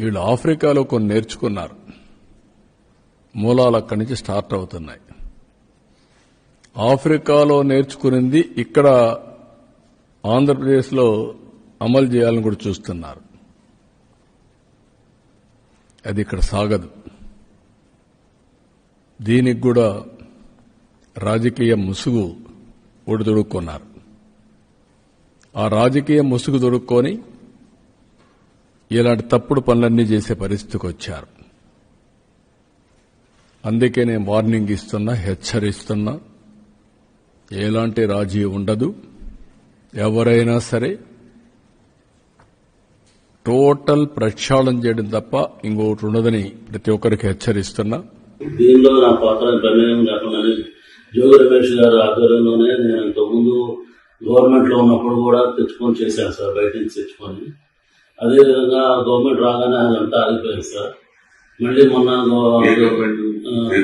వీళ్ళు ఆఫ్రికాలో కొన్ని నేర్చుకున్నారు. మూలాలు అక్కడి నుంచి స్టార్ట్ అవుతున్నాయి. ఆఫ్రికాలో నేర్చుకునింది ఇక్కడ ఆంధ్రప్రదేశ్లో అమలు చేయాలని కూడా చూస్తున్నారు. అది ఇక్కడ సాగదు. దీనికి కూడా రాజకీయ ముసుగు ఒడిదొడుక్కున్నారు. ఆ రాజకీయ ముసుగు దొడుక్కొని ఇలాంటి తప్పుడు పనులన్నీ చేసే పరిస్థితికి వచ్చారు. అందుకే నేను వార్నింగ్ ఇస్తున్నా హెచ్చరిస్తున్నా. ఎలాంటి రాజీ ఉండదు. ఎవరైనా సరే టోటల్ ప్రక్షాళన చేయడం తప్ప ఇంకోటి ఉండదని ప్రతి ఒక్కరికి హెచ్చరిస్తున్నా. దీనిలో నా పాత్ర ప్రమేయం లేకుండానే జోగి రమేష్ గారి ఆధ్వర్యంలోనే నేను ఇంతకుముందు గవర్నమెంట్లో ఉన్నప్పుడు కూడా తెచ్చుకొని చేశాను సార్ బయట నుంచి తెచ్చుకొని. అదేవిధంగా గవర్నమెంట్ రాగానే అదంతా ఆగిపోయింది సార్. మళ్ళీ మొన్న?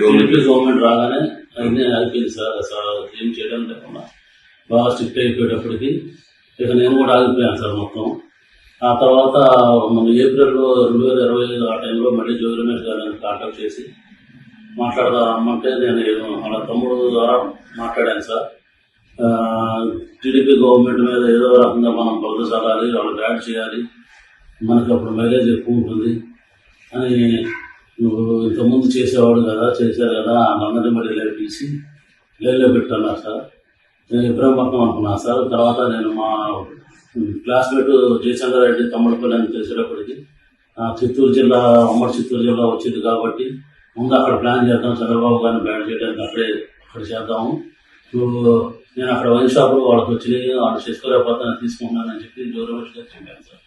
TDP government? రాగానే అన్నీ ఆగిపోయింది సార్. అసలు ఏం చేయడం లేకుండా. బాగా స్ట్రిక్ట్ అయిపోయేటప్పటికి ఇక నేను కూడా ఆగిపోయాను సార్ మొత్తం. ఆ తర్వాత మన ఏప్రిల్ రెండు వేల ఇరవై ఐదు ఆ టైంలో మళ్ళీ జోగి రమేష్ గారిని కాంటాక్ట్ చేసి మాట్లాడదాం రమ్మంటే నేను వాళ్ళ తమ్ముడు ద్వారా మాట్లాడాను సార్. టీడీపీ గవర్నమెంట్ మీద ఏదో రకంగా మనం బురద చల్లాలి వాళ్ళకి యాడ్ చేయాలి మనకి అప్పుడు మైలేజ్ ఎక్కువ ఉంటుంది. అని నువ్వు ఇంతకుముందు చేసేవాడు కదా చేశారు కదా అందరినీ మళ్ళీ లేపించి లేలో పెట్టాను సార్? నేను ఇబ్రహీంపట్నం అనుకున్నా సార్. తర్వాత నేను మా క్లాస్మేట్ జయచంద్ర రెడ్డి తమ్ముడుపల్లి అని తెలిసేటప్పటికి ఆ, చిత్తూరు జిల్లా ఉమ్మడి చిత్తూరు జిల్లా వచ్చింది కాబట్టి ముందు అక్కడ ప్లాన్ చేద్దాం చంద్రబాబు గారిని బ్యాన్ చేయడానికి అక్కడే అక్కడ చేద్దాము. నువ్వు నేను అక్కడ వైన్ షాప్లో వాళ్ళకి వచ్చి వాళ్ళు చేసుకోలేకపోతే తీసుకున్నానని చెప్పి జోరమేష్ గారు చెప్పాను సార్.